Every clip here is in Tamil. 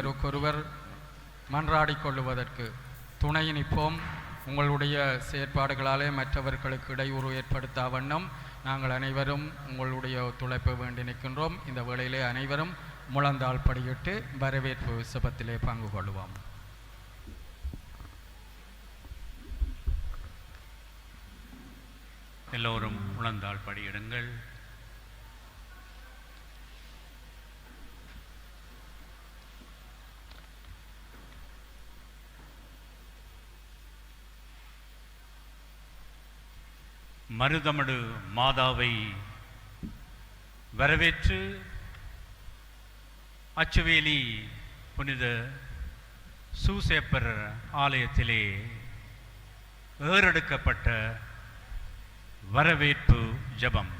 ஒருவருக்கொருவர் மன்றாடி கொள்ளுவதற்கு துணை நிற்போம். உங்களுடைய செயற்பாடுகளாலே மற்றவர்களுக்கு இடையூறு ஏற்படுத்தா வண்ணம் நாங்கள் அனைவரும் உங்களுடைய ஒத்துழைப்பை வேண்டி நிற்கின்றோம். இந்த வேளையிலே அனைவரும் முழந்தால் படியிட்டு வரவேற்பு உற்சவத்திலே பங்கு கொள்வோம் எல்லோரும் முழந்தால் படியிடுங்கள். மருதமடு மாதாவை வரவேற்று அச்சுவேலி புனித சூசேப்பர் ஆலயத்திலே ஏறெடுக்கப்பட்ட வரவேற்பு ஜபம்.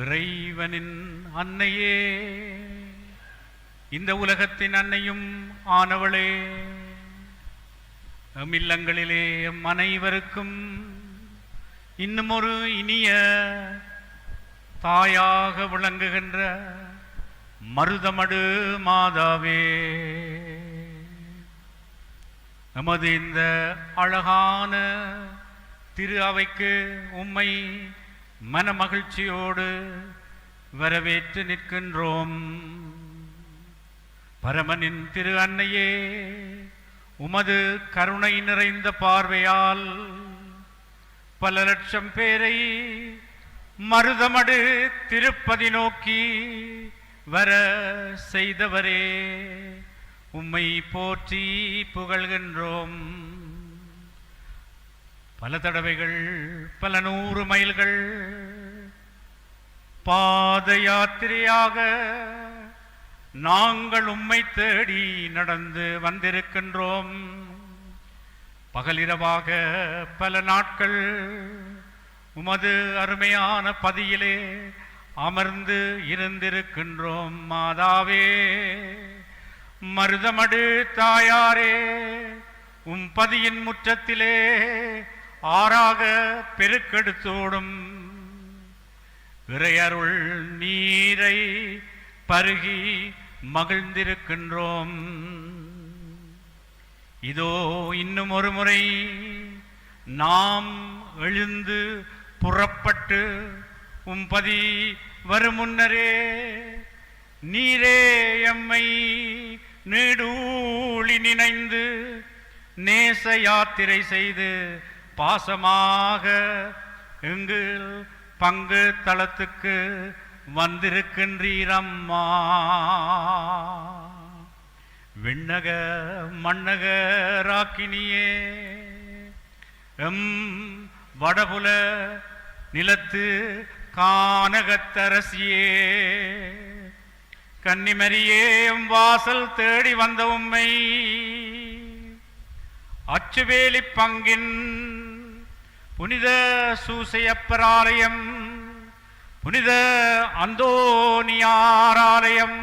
இறைவனின் அன்னையே இந்த உலகத்தின் அன்னையும் ஆனவளே எம் இல்லங்களிலே அனைவருக்கும் இன்னும் ஒரு இனிய தாயாக விளங்குகின்ற மருதமடு மாதாவே. நமது இந்த அழகான திரு அவைக்கு உம்மை மனமகிழ்ச்சியோடு வரவேற்று நிற்கின்றோம். பரமனின் திரு அன்னையே உமது கருணை நிறைந்த பார்வையால் பல லட்சம் பேரை மருதமடு திருப்பதி நோக்கி வர செய்தவரே. உம்மை போற்றி புகழ்கின்றோம். பல தடவைகள் பல நூறு மைல்கள் பாத யாத்திரையாக நாங்கள் உம்மை தேடி நடந்து வந்திருக்கின்றோம். பகலிரவாக பல நாட்கள் உமது அருமையான பதியிலே அமர்ந்து இருந்திருக்கின்றோம் மாதாவே. மருதமடு தாயாரே உம் பதியின் முற்றத்திலே ஆறாக பெருக்கெடுத்தோடும். இறையருள் நீரை பருகி மகிழ்ந்திருக்கின்றோம். இதோ இன்னும் ஒரு முறை நாம் எழுந்து புறப்பட்டு உம்பதி வரும் முன்னரே நீரே எம்மை நீடூழி நினைந்து நேச யாத்திரை செய்து பாசமாக எங்கள் பங்கு தளத்துக்கு வந்திருக்கின்றீரம்மா. விண்ணக மண்ணக ராக்கினியே எம் வடபுல நிலத்து கானகத்தரசியே. கன்னிமரியே எம் வாசல் தேடி வந்த உம்மை. அச்சுவேலி பங்கின் புனித சூசையப்பராலயம் புனித அந்தோனியாராலயம்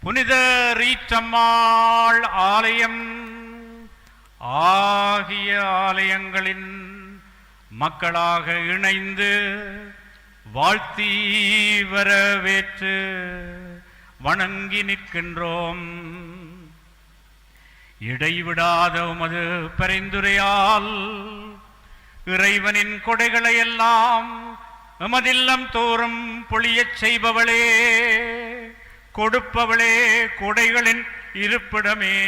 புனித ரீச்சம்மாள் ஆலயம் ஆகிய ஆலயங்களின் மக்களாக இணைந்து வாழ்த்தி வரவேற்று வணங்கி நிற்கின்றோம். இடைவிடாத உமது பரிந்துரையால் இறைவனின் கொடைகளை எல்லாம் எமதில்லம் தோறும் பொழியச் செய்பவளே கொடுப்பவளே கொடைகளின் இருப்பிடமே.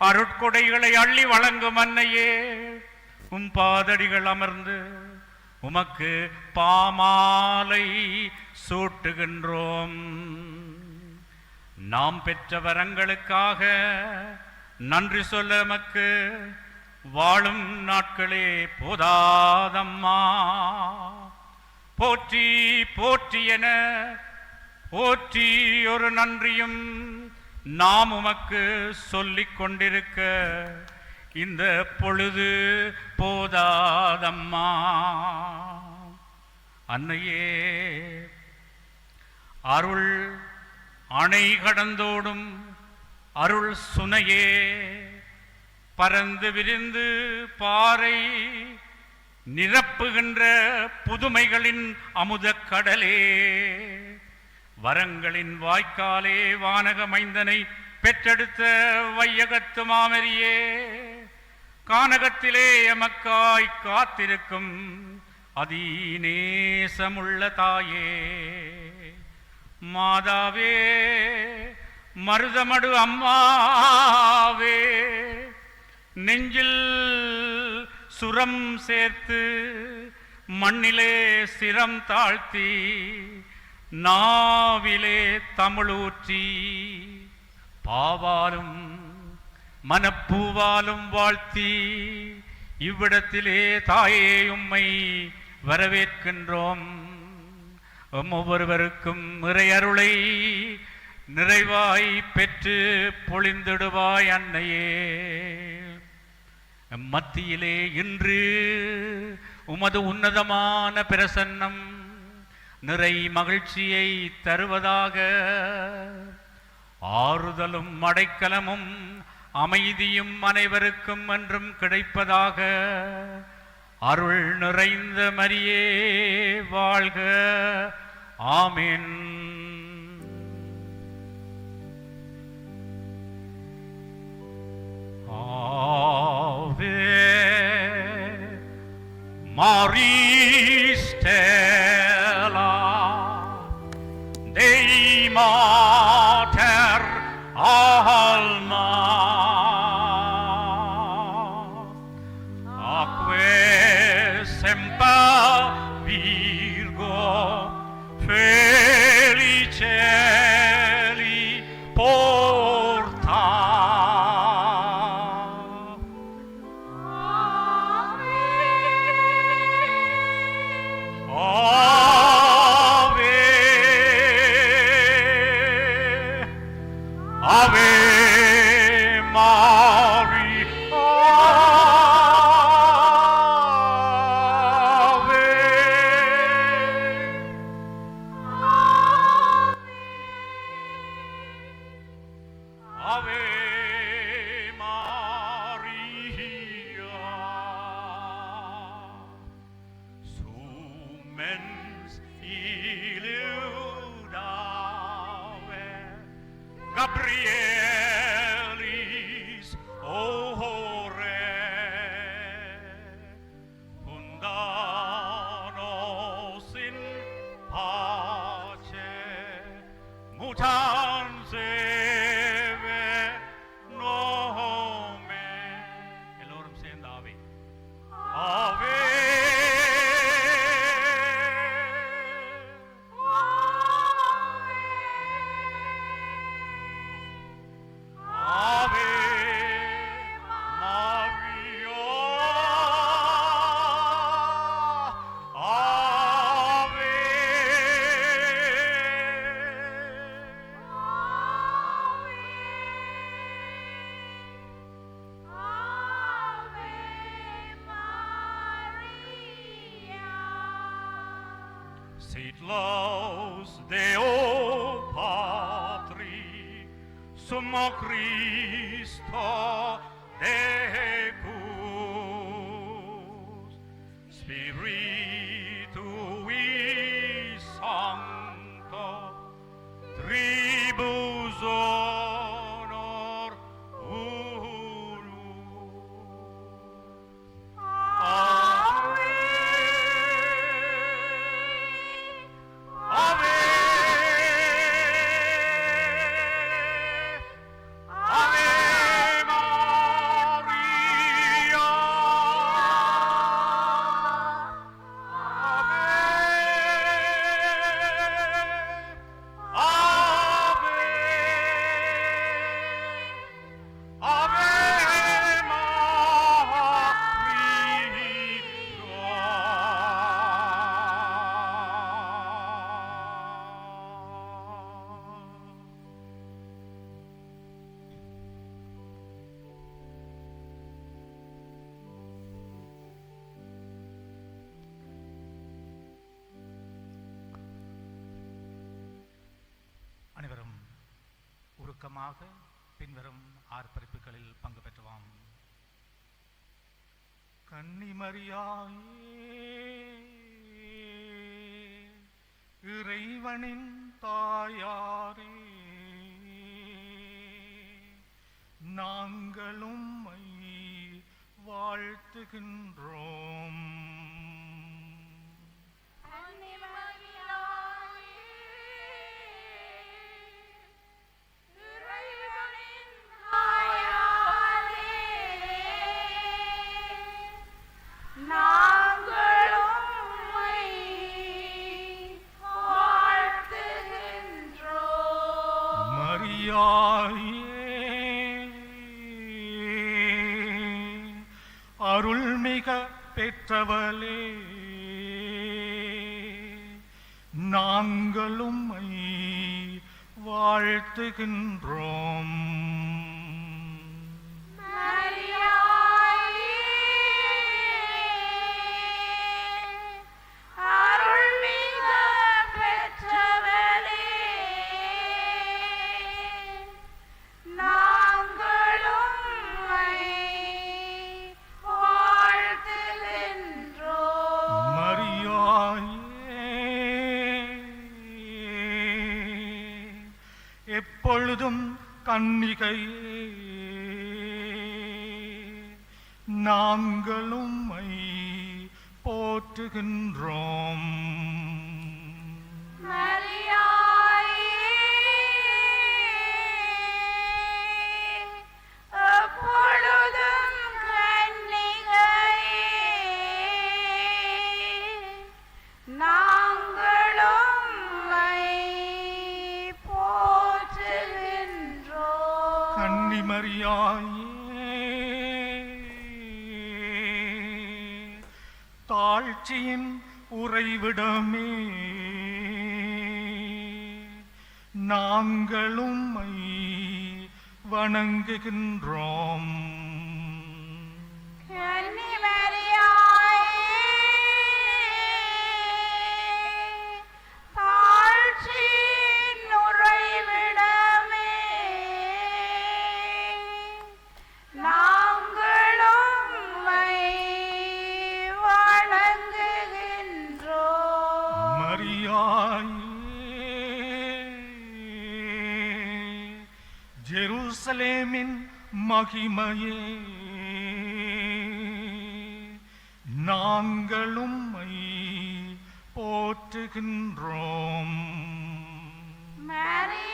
அருட்கொடைகளை அள்ளி வழங்கும் அன்னையே உம் பாதடிகள் அமர்ந்து உமக்கு பாமாலை சூட்டுகின்றோம். நாம் பெற்ற வரங்களுக்காக நன்றி சொல்ல மக்கு வாழும் நாட்களே போதாதம்மா. போற்றி போற்றி என போற்றி ஒரு நன்றியும் நாம் உமக்கு சொல்லிக் கொண்டிருக்க. இந்த பொழுது போதாதம்மா. அன்னையே அருள் அணை கடந்தோடும் அருள் சுனையே பறந்து விரிந்து பாறை நிரப்புகின்ற புதுமைகளின் அமுதக் கடலே வரங்களின் வாய்க்காலே வானகமைந்தனை பெற்றெடுத்த வையகத்து மாமரியே கானகத்திலே எமக்காய் காத்திருக்கும் அதீநேசமுள்ள தாயே. மாதாவே மருதமடு அம்மாவே நெஞ்சில் சுரம் சேர்த்து மண்ணிலே சிரம் தாழ்த்தி நாவிலே தமிழூற்றி பாவாலும் மனப்பூவாலும் வாழ்த்தி இவ்விடத்திலே தாயே உம்மை வரவேற்கின்றோம். ஒவ்வொருவருக்கும் இறையருளை நிறைவாய் பெற்று பொழிந்திடுவாய் அன்னையே. மத்தியிலே இன்று உமது உன்னதமான பிரசன்னம் நிறை மகிழ்ச்சியை தருவதாக ஆறுதலும் அடைக்கலமும் அமைதியும் அனைவருக்கும் என்றும் கிடைப்பதாக அருள் நிறைந்த மரியே வாழ்க. ஆமீன். Maria Gabriel. உருக்கமாக பின்வரும் ஆர்ப்பரிப்புகளில் பங்கு பெற்றுவாம். கன்னிமரியாயே இறைவனின் தாயாரே நாங்களும் வாழ்த்துகின்றோம். கண்ணிகையே நாங்களும் போற்றுகின்றோம். உறைவிடமே நாங்களும் வணங்குகின்றோம். மகிமையே. நாங்களும் உம்மை போற்றுகின்றோம். ஜெருசலேமின்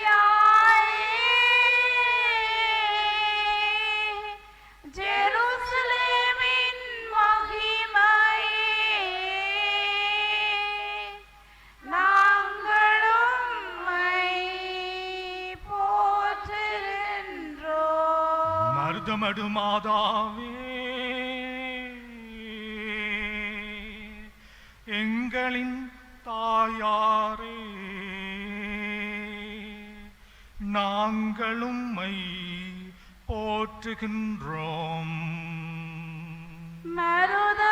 மருதமடு எங்களின் தாயாரே நாங்களும் மை போற்றுகின்றோம். மருதமடு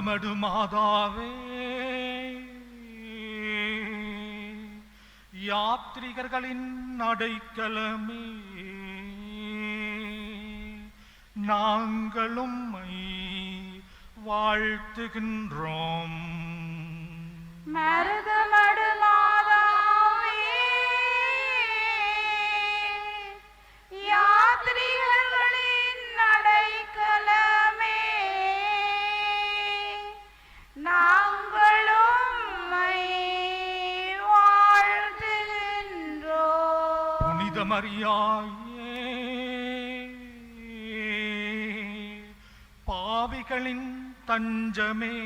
போற்றுகின்றோம் மாதாவே. யாத்ரிகர்களின் அடைக்கலமே. நாங்களும் வாழ்த்துகின்றோம். மரத புனித மரியாயே பாவிகளின் தஞ்சமே.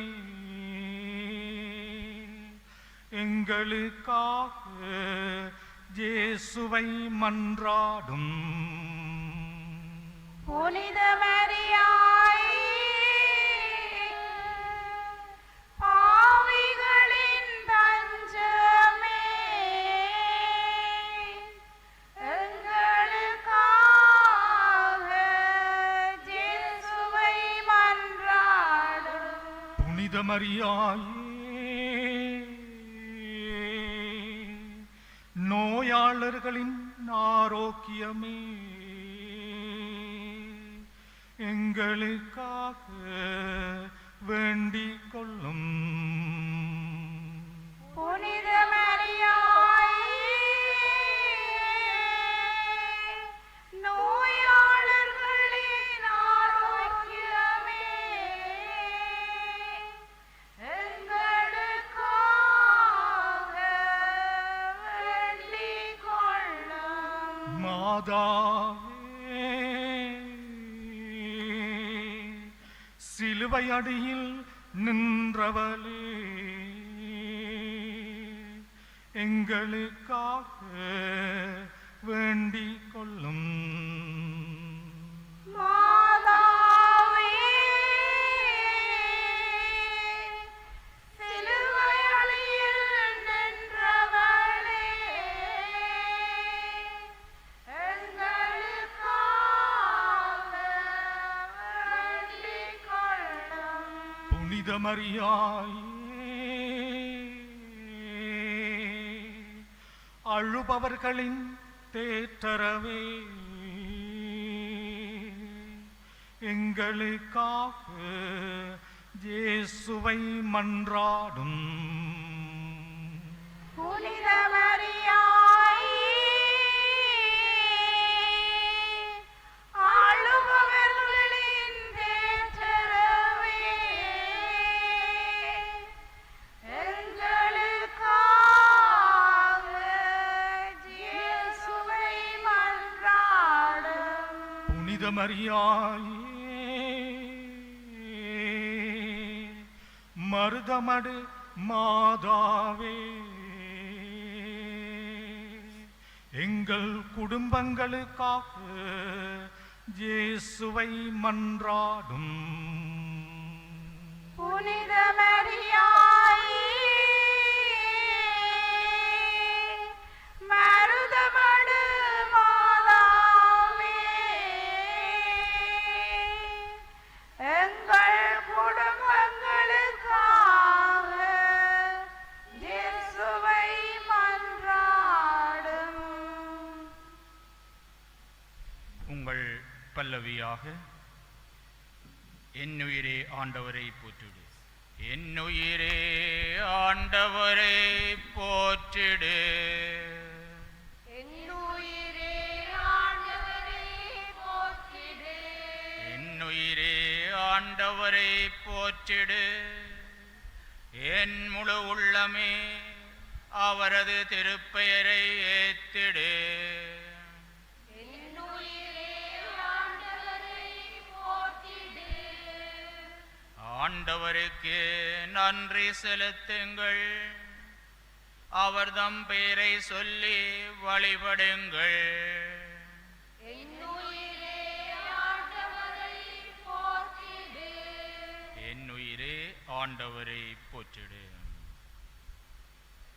எங்களுக்காக இயேசுவை மன்றாடும். புனித எங்களுக்காக மரியாயே நோயாளர்களின் ஆரோக்கியமே. எங்களுக்காக வேண்டிக் கொள்ளும். புனித சிலுவையடியில் நின்றவளே. எங்களுக்காக வேண்டிக் கொள்ளும் புனித மரியாயே அழுபவர்களின் தேற்றரவே எங்களுக்காக ஜேசுவை மன்றாடும். மரியாயே. மருதமடு மாதாவே. எங்கள் குடும்பங்களுக்காக இயேசுவை மன்றாடும். புனித மரியா ஆண்டவரை போற்றிடு. போற்றிடு. என்னுயிரே ஆண்டவரை போற்றிடு. என்னுயிரே ஆண்டவரை போற்றிடு. என் முழு உள்ளமே அவரது திருப்பெயரை ஏத்திடு. ஆண்டவருக்கு நன்றி செலுத்துங்கள். அவர் தம் பெயரை சொல்லி வழிபடுங்கள். என்னுயிரே ஆண்டவரை